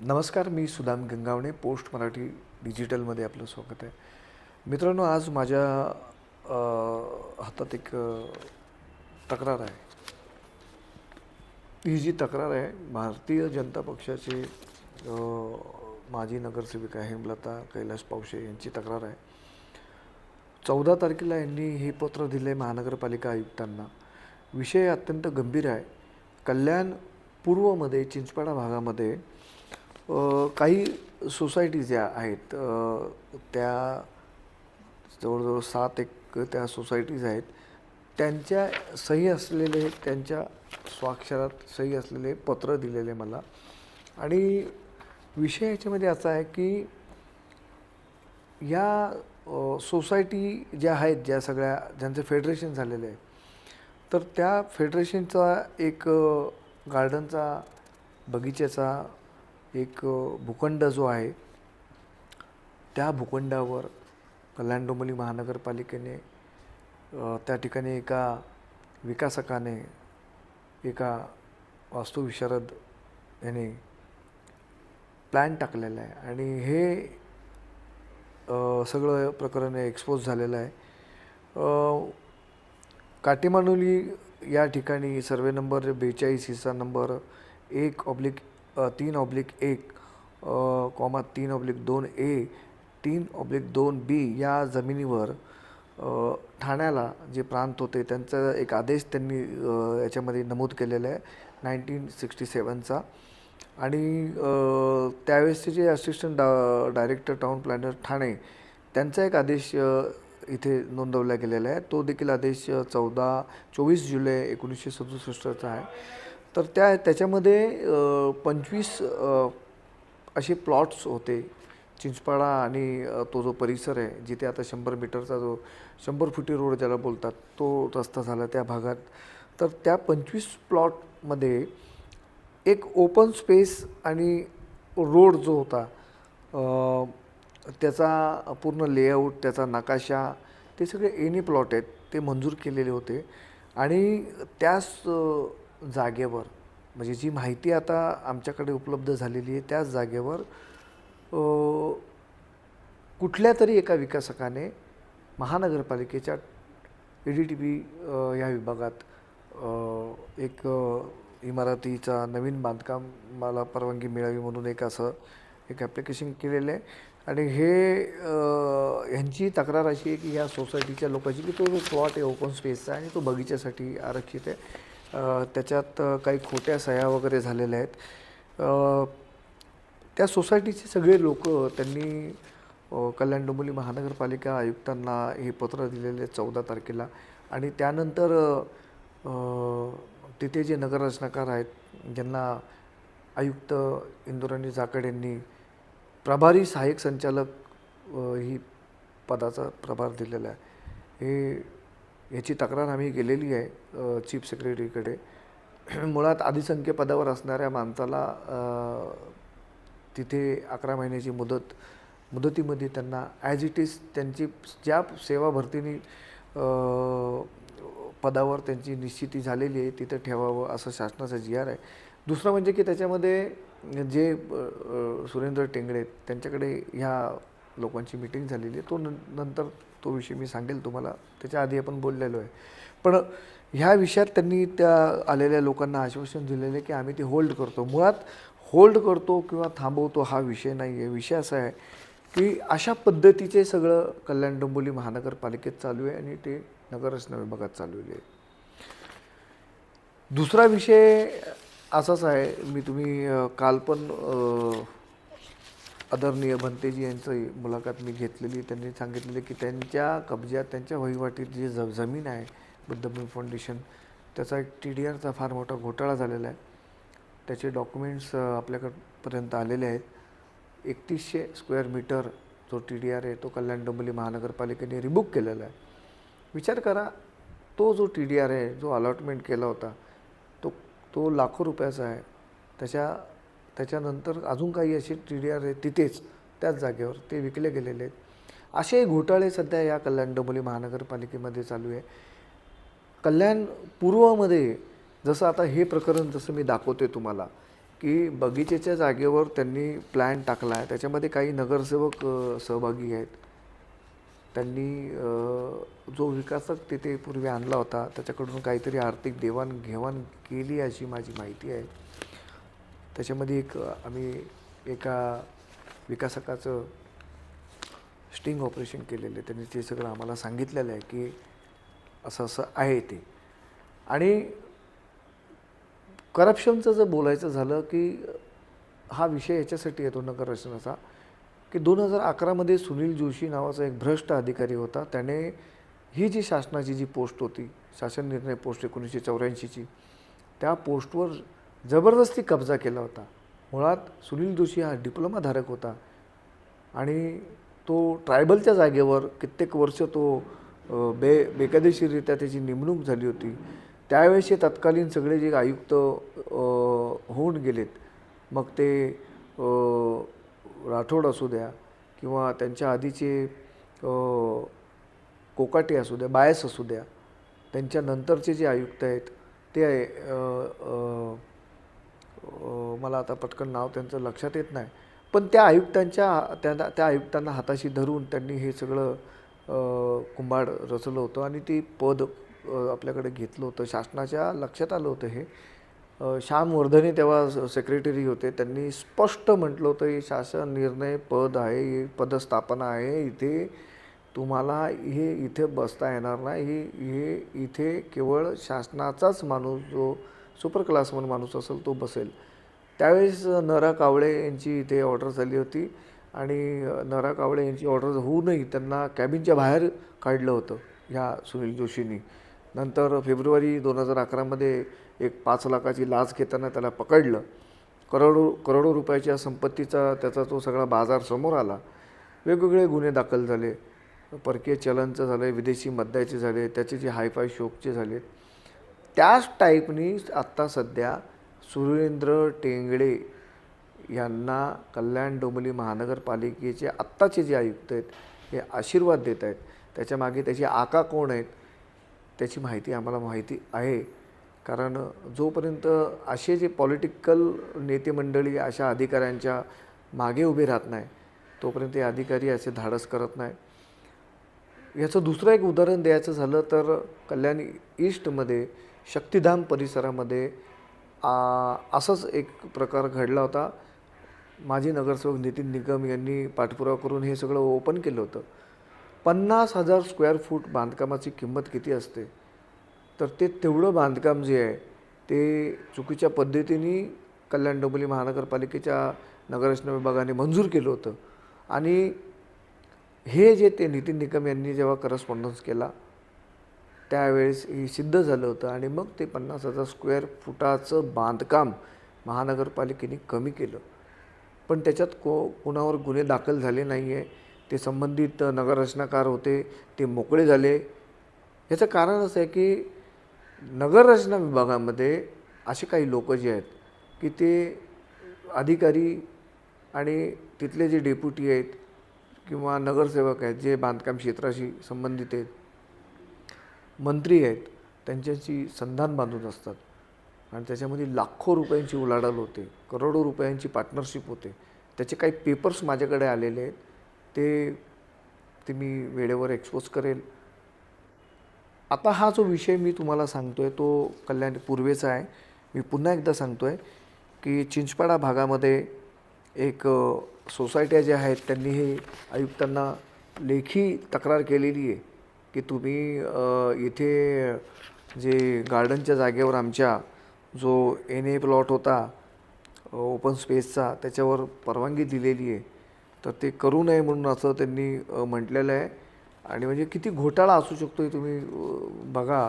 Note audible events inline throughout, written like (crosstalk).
नमस्कार मी सुदाम गंगावणे पोस्ट मराठी डिजिटलमध्ये आपलं स्वागत आहे. मित्रांनो आज माझ्या हातात एक तक्रार आहे. ही जी तक्रार आहे भारतीय जनता पक्षाचे माजी नगरसेविका हेमलता कैलास पावशे यांची तक्रार आहे. चौदा तारखेला यांनी हे पत्र दिले महानगरपालिका आयुक्तांना. विषय अत्यंत गंभीर आहे. कल्याण पूर्वमध्ये चिंचपाडा भागामध्ये काही सोसायटीज ज्या आहेत त्या जवळजवळ सात एक त्या सोसायटीज आहेत त्यांच्या सही असलेले त्यांच्या स्वाक्षरात सही असलेले पत्र दिलेले मला. आणि विषय याच्यामध्ये असा आहे की या सोसायटी ज्या आहेत ज्या सगळ्या ज्यांचं फेडरेशन झालेलं आहे तर त्या फेडरेशनचा एक गार्डनचा बगीच्याचा एक भूखंड जो आहे त्या भूखंडावर कल्याण डोंबिवली महानगरपालिकेने त्या ठिकाणी एका विकासकाने एका वास्तुविशारद याने प्लॅन टाकलेला आहे. आणि हे सगळं प्रकरण एक्सपोज झालेलं आहे. अ, काटेमानुली या ठिकाणी सर्वे नंबर बेचाळीस हिस्सा नंबर एक ऑब्लिक तीन ऑब्लिक एक कॉमा तीन ऑब्लिक दोन ए तीन ऑब्लिक दोन बी या जमिनीवर ठाण्याला जे प्रांत होते त्यांचा एक आदेश त्यांनी याच्यामध्ये नमूद केलेला आहे नाईन्टीन सिक्स्टी सेवनचा आणि त्यावेळेसचे जे असिस्टंट डा डायरेक्टर टाउन प्लॅनर ठाणे त्यांचा एक आदेश इथे नोंदवला गेलेला आहे. तो देखील आदेश चौदा चोवीस जुलै एकोणीसशे सदुसष्टचा आहे. तर त्या त्याच्यामध्ये पंचवीस असे प्लॉट्स होते. चिंचपाडा आणि तो जो परिसर आहे जिथे आता शंभर मीटरचा जो शंभर फुटी रोड ज्याला बोलतात तो रस्ता झाला त्या भागात. तर त्या पंचवीस प्लॉटमध्ये एक ओपन स्पेस आणि रोड जो होता त्याचा पूर्ण लेआउट त्याचा नकाशा ते सगळे एनी प्लॉट आहेत ते मंजूर केलेले होते. आणि त्याच जागेवर. म्हणजे जी माहिती आता आमच्याकडे उपलब्ध झालेली आहे त्याच जागेवर कुठल्या तरी एका विकासकाने महानगरपालिकेच्या ई डी टी पी या विभागात एक इमारतीचा नवीन बांधकाम मला परवानगी मिळावी म्हणून एक असं एक ॲप्लिकेशन केलेलं आहे. आणि हे ह्यांची तक्रार अशी आहे की ह्या सोसायटीच्या लोकांची की तो जो प्लॉट आहे ओपन स्पेसचा आणि तो बगीच्यासाठी आरक्षित आहे. त्याच्यात काही खोट्या सह्या वगैरे झालेल्या आहेत. त्या सोसायटीचे सगळे लोक त्यांनी कल्याण डोंबिवली महानगरपालिका आयुक्तांना हे पत्र दिलेले चौदा तारखेला. आणि त्यानंतर तिथे जे नगररचनाकार आहेत ज्यांना आयुक्त इंदुराणी जाकड यांनी प्रभारी सहाय्यक संचालक ही पदाचा प्रभार दिलेला आहे. हे याची तक्रार आम्ही केलेली आहे चीफ सेक्रेटरीकडे. (clears throat) मुळात आदिसंख्य पदावर असणाऱ्या माणसाला तिथे अकरा महिन्याची मुदत मुदतीमध्ये त्यांना ॲज इट इज त्यांची ज्या सेवा भरतीने पदावर त्यांची निश्चिती झालेली आहे तिथं ठेवावं असं शासनाचा जी आर आहे. दुसरं म्हणजे की त्याच्यामध्ये जे सुरेंद्र टेंगडे आहेत, त्यांच्याकडे ह्या लोकांची मिटिंग झालेली आहे. तो न नंतर तो विषय मी सांगेल तुम्हाला. त्याच्या आधी आपण बोललेलो आहे. पण ह्या विषयात त्यांनी त्या आलेल्या लोकांना आश्वासन दिलेलं आहे की आम्ही ते होल्ड करतो. मुळात होल्ड करतो किंवा थांबवतो हा विषय नाही आहे विषय असा आहे की अशा पद्धतीचे सगळं कल्याण डोंबोली महानगरपालिकेत चालू आहे आणि ते नगररचना विभागात चालू आहे. दुसरा विषय असाच आहे. मी तुम्ही काल पण आदरणीय भंतेजी यांचं मुलाखत मी घेतलेली त्यांनी सांगितलेलं की त्यांच्या कब्ज्यात त्यांच्या वहिवाटीत जी ज जमीन आहे बुद्धभूमी फाउंडेशन त्याचा एक टी डी आरचा फार मोठा घोटाळा झालेला आहे. त्याचे डॉक्युमेंट्स आपल्याकडपर्यंत आलेले आहेत. एकतीसशे स्क्वेअर मीटर जो टी डी आर आहे तो कल्याण डोंबिवली महानगरपालिकेने रिबुक केलेला आहे. विचार करा तो जो टी डी आर आहे जो अलॉटमेंट केला होता तो तो लाखो रुपयाचा आहे. त्याच्या त्याच्यानंतर अजून काही असे टी डी आर आहे तिथेच त्याच जागेवर ते विकले गेलेले आहेत. असे घोटाळे सध्या या कल्याण डोंबिवली महानगरपालिकेमध्ये चालू आहे. कल्याण पूर्वमध्ये जसं आता हे प्रकरण जसं मी दाखवते तुम्हाला की बगीचेच्या जागेवर त्यांनी प्लॅन टाकला आहे. त्याच्यामध्ये काही नगरसेवक सहभागी आहेत. त्यांनी जो विकासक तिथे पूर्वी आणला होता त्याच्याकडून काहीतरी आर्थिक देवाणघेवाण केली अशी माझी माहिती आहे. त्याच्यामध्ये एक आम्ही एका विकासकाचं स्टिंग ऑपरेशन केलेलं आहे. त्यांनी ते सगळं आम्हाला सांगितलेलं आहे की असं असं आहे ते. आणि करप्शनचं जर बोलायचं झालं की हा विषय याच्यासाठी येतो नगर रचनाचा की दोन हजार अकरामध्ये सुनील जोशी नावाचा एक भ्रष्ट अधिकारी होता. त्याने ही जी शासनाची जी पोस्ट होती शासन निर्णय पोस्ट एकोणीसशे चौऱ्याऐंशीची त्या पोस्टवर जबरदस्ती कब्जा केला होता. मुळात सुनील जोशी हा डिप्लोमाधारक होता. आणि तो ट्रायबलच्या जागेवर कित्येक वर्ष तो बे बेकायदेशीररित्या त्याची नेमणूक झाली होती. त्यावेळेसचे तत्कालीन सगळे जे आयुक्त होऊन गेलेत मग ते राठोड असू द्या किंवा त्यांच्या आधीचे कोकाटे असू द्या बायस असू द्या त्यांच्या नंतरचे जे आयुक्त आहेत ते मला आता पटकन नाव त्यांचं लक्षात येत नाही. पण त्या आयुक्तांच्या त्या त्या आयुक्तांना हाताशी धरून त्यांनी हे सगळं कुंभाड रचलं होतं आणि ते पद आपल्याकडे घेतलं होतं. शासनाच्या लक्षात आलं होतं हे. श्याम वर्धने तेव्हा सेक्रेटरी होते. त्यांनी स्पष्ट म्हटलं होतं हे शासन निर्णय पद आहे हे पदस्थापना आहे. इथे तुम्हाला हे इथे बसता येणार नाही. हे हे इथे केवळ शासनाचाच माणूस जो सुपर क्लासमन माणूस असेल तो बसेल. त्यावेळेस नरा कावळे यांची इथे ऑर्डर झाली होती आणि नरा कावळे यांची ऑर्डर होऊनही त्यांना कॅबिनच्या बाहेर काढलं होतं ह्या सुनील जोशींनी. नंतर फेब्रुवारी दोन हजार अकरामध्ये एक पाच लाखाची लाच घेताना त्याला पकडलं. करोडो करोडो रुपयाच्या संपत्तीचा त्याचा तो सगळा बाजार समोर आला. वेगवेगळे गुन्हे दाखल झाले. परकीय चलनचं झालं विदेशी मद्याचे झाले त्याचे जे हायफाय शोकचे झाले त्याच टाईपनी आत्ता सध्या सुरेंद्र टेंगडे यांना कल्याण डोंबिवली महानगरपालिकेचे आत्ताचे जे आयुक्त आहेत हे आशीर्वाद देत आहेत. त्याच्यामागे त्याचे आका कोण आहेत त्याची माहिती आम्हाला माहिती आहे. कारण जोपर्यंत असे जे पॉलिटिकल नेते मंडळी अशा अधिकाऱ्यांच्या मागे उभे राहत नाही तोपर्यंत हे अधिकारी असे धाडस करत नाही. याचं दुसरं एक उदाहरण द्यायचं झालं तर कल्याण ईस्टमध्ये शक्तिधाम परिसरामध्ये असाच असंच एक प्रकार घडला होता. माजी नगरसेवक नितीन निगम यांनी पाठपुरावा करून हे सगळं ओपन केलं होतं. पन्नास हजार स्क्वेअर फूट बांधकामाची किंमत किती असते? तर ते तेवढं बांधकाम जे आहे ते चुकीच्या पद्धतीने कल्याण डोंबिवली महानगरपालिकेच्या नगररचना विभागाने मंजूर केलं होतं. आणि हे जे ते नितीन निकम यांनी जेव्हा करस्पॉन्डन्स केला त्यावेळेस हे सिद्ध झालं होतं आणि मग ते पन्नास हजार स्क्वेअर फुटाचं बांधकाम महानगरपालिकेने कमी केलं. पण त्याच्यात को कुणावर गुन्हे दाखल झाले नाही आहे ते संबंधित नगररचनाकार होते ते मोकळे झाले. याचं कारण असं आहे की नगररचना विभागामध्ये असे काही लोक जे आहेत की ते अधिकारी आणि तिथले जे डेप्युटी आहेत किंवा नगरसेवक आहेत जे बांधकाम क्षेत्राशी संबंधित आहेत मंत्री आहेत त्यांच्याशी संधान बांधून असतात. आणि त्याच्यामध्ये लाखो रुपयांची उलाढाल होते करोडो रुपयांची पार्टनरशिप होते. त्याचे काही पेपर्स माझ्याकडे आलेले आहेत. ते ते मी वेळेवर एक्सपोज करेल. आता हा जो विषय मी तुम्हाला सांगतो आहे तो कल्याण पूर्वेचा आहे. मी पुन्हा एकदा सांगतो आहे की चिंचपाडा भागामध्ये एक सोसायट्या ज्या आहेत त्यांनी हे आयुक्तांना लेखी तक्रार केलेली आहे. की तुम्ही इथे जे गार्डनच्या जागेवर आमच्या जो एन ए प्लॉट होता ओपन स्पेसचा त्याच्यावर परवानगी दिलेली आहे. तर ते करू नये म्हणून असं त्यांनी म्हटलेलं आहे. आणि म्हणजे किती घोटाळा असू शकतो हे तुम्ही बघा.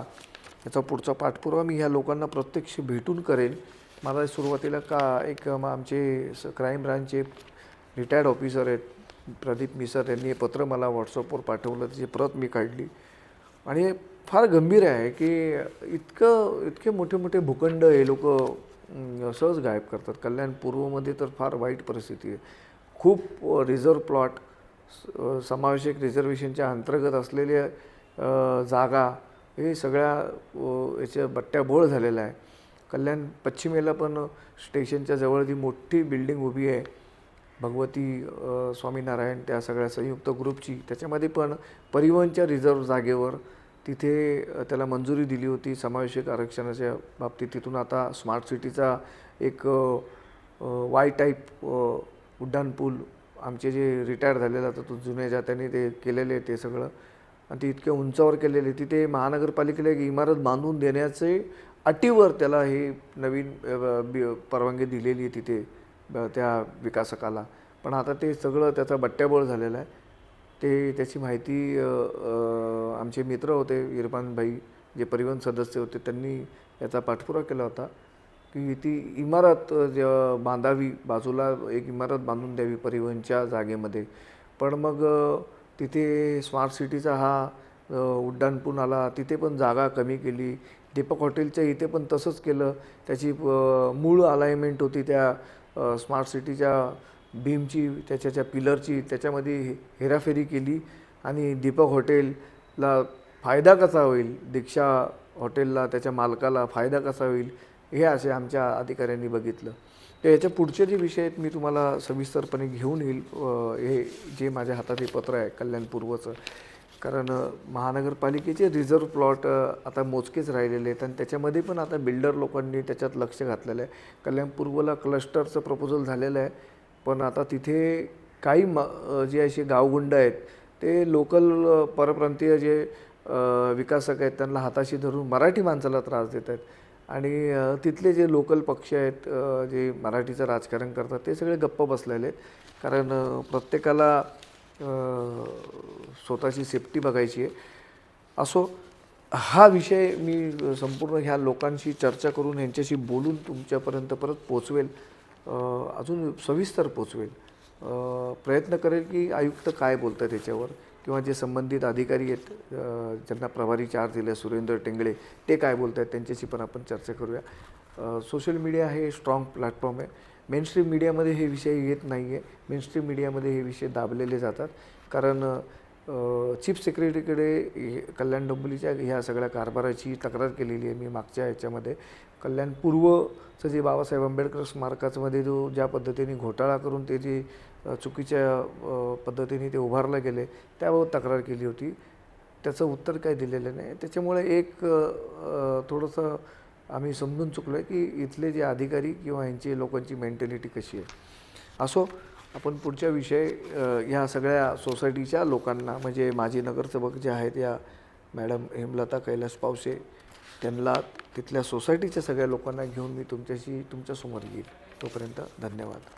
याचा पुढचा पाठपुरावा मी ह्या लोकांना प्रत्यक्ष भेटून करेन. मला सुरुवातीला का एक आमचे स क्राईम ब्रांचचे रिटायर्ड ऑफिसर आहेत. प्रदीप मिसर यांनी हे पत्र मला व्हॉट्सअपवर पाठवलं त्याची प्रत मी काढली. आणि हे फार गंभीर आहे की इतकं इतके मोठे मोठे भूखंड हे लोक सहज गायब करतात. कल्याण पूर्वमध्ये तर फार वाईट परिस्थिती आहे. खूप रिझर्व प्लॉट समावेशक रिझर्वेशनच्या अंतर्गत असलेल्या जागा हे सगळ्या याच्या बट्ट्याबोळ झालेल्या आहे. कल्याण पश्चिमेला पण स्टेशनच्या जवळ जी मोठी बिल्डिंग उभी आहे भगवती स्वामीनारायण त्या सगळ्या संयुक्त ग्रुपची. त्याच्यामध्ये पण परिवहनच्या रिझर्व जागेवर तिथे त्याला मंजुरी दिली होती समावेशक आरक्षणाच्या बाबतीत. तिथून आता स्मार्ट सिटीचा एक वाय टाईप उड्डाणपूल आमचे जे रिटायर झालेला आता तो जुन्या जात्याने ते केलेले ते सगळं. आणि ते इतक्या उंचावर केलेले तिथे महानगरपालिकेला एक इमारत बांधून देण्याचे अटीवर त्याला हे नवीन परवानगी दिलेली आहे तिथे. त्या विकासकाला. पण आता ते सगळं त्याचा बट्ट्याबोळ झालेला आहे. ते त्याची माहिती आमचे मित्र होते इरफान भाई जे परिवहन सदस्य होते त्यांनी याचा पाठपुरा केला होता की ती इमारत ज- बांधावी बाजूला एक इमारत बांधून द्यावी परिवहनच्या जागेमध्ये. पण मग तिथे स्मार्ट सिटीचा हा उड्डाणपूल आला तिथे पण जागा कमी केली. दीपक हॉटेलच्या इथे पण तसंच केलं. त्याची मूळ अलाइनमेंट होती त्या स्मार्ट सिटीच्या बीमची त्याच्याच्या पिलरची त्याच्यामध्ये हे- हेराफेरी केली आणि दीपक हॉटेलला फायदा कसा होईल? दीक्षा हॉटेलला त्याच्या मालकाला फायदा कसा होईल? हे असे आमच्या अधिकाऱ्यांनी बघितलं. तर याच्या पुढचे जे विषय आहेत मी तुम्हाला सविस्तरपणे घेऊन येईल. हे जे माझ्या हातात हे पत्र आहे कल्याणपूर्वचं कारण महानगरपालिकेचे रिझर्व प्लॉट आता मोजकेच राहिलेले आहेत आणि त्याच्यामध्ये पण आता बिल्डर लोकांनी त्याच्यात लक्ष घातलेलं आहे. कल्याण पूर्वला क्लस्टरचं प्रपोजल झालेलं आहे पण आता तिथे काही म जे असे गावगुंड आहेत ते लोकल परप्रांतीय जे विकासक आहेत त्यांना हाताशी धरून मराठी माणसाला त्रास देत आहेत. आणि तिथले जे लोकल पक्ष आहेत जे मराठीचं राजकारण करतात ते सगळे गप्प बसलेले आहेत. कारण प्रत्येकाला स्वतःची सेफ्टी बघायची आहे. असो हा विषय मी संपूर्ण ह्या लोकांशी चर्चा करून यांच्याशी बोलून तुमच्यापर्यंत परत पोचवेल अजून सविस्तर पोचवेल प्रयत्न करेल की आयुक्त काय बोलतात त्याच्यावर किंवा जे संबंधित अधिकारी आहेत ज्यांना प्रभारी चार्ज दिले सुरेंद्र टेंगळे ते काय बोलत आहेत त्यांच्याशी पण आपण चर्चा करूया. सोशल मीडिया हे स्ट्रॉंग प्लॅटफॉर्म आहे. मेनस्ट्रीम मीडियामध्ये हे विषय येत नाही आहे मेनस्ट्रीम मीडियामध्ये हे विषय दाबलेले जातात. कारण चीफ सेक्रेटरीकडे कल्याण डोंबिवलीच्या ह्या सगळ्या कारभाराची तक्रार केलेली आहे मी मागच्या ह्याच्यामध्ये. कल्याण पूर्वचं जे बाबासाहेब आंबेडकर स्मारकाचमध्ये जो ज्या पद्धतीने घोटाळा करून ते जे चुकीच्या पद्धतीने ते उभारलं गेले त्याबाबत तक्रार केली होती. त्याचं उत्तर काय दिलेलं नाही. त्याच्यामुळे एक थोडंसं आम्ही समजून चुकलो आहे की इथले जे अधिकारी किंवा यांची लोकांची मेंटॅलिटी कशी आहे. असो आपण पुढच्या विषय ह्या सगळ्या सोसायटीच्या लोकांना म्हणजे माजी नगरसेवक जे आहेत या मॅडम हेमलता कैलास पावसे त्यांना तिथल्या सोसायटीच्या सगळ्या लोकांना घेऊन मी तुमच्याशी तुमच्यासमोर येईल. तोपर्यंत धन्यवाद.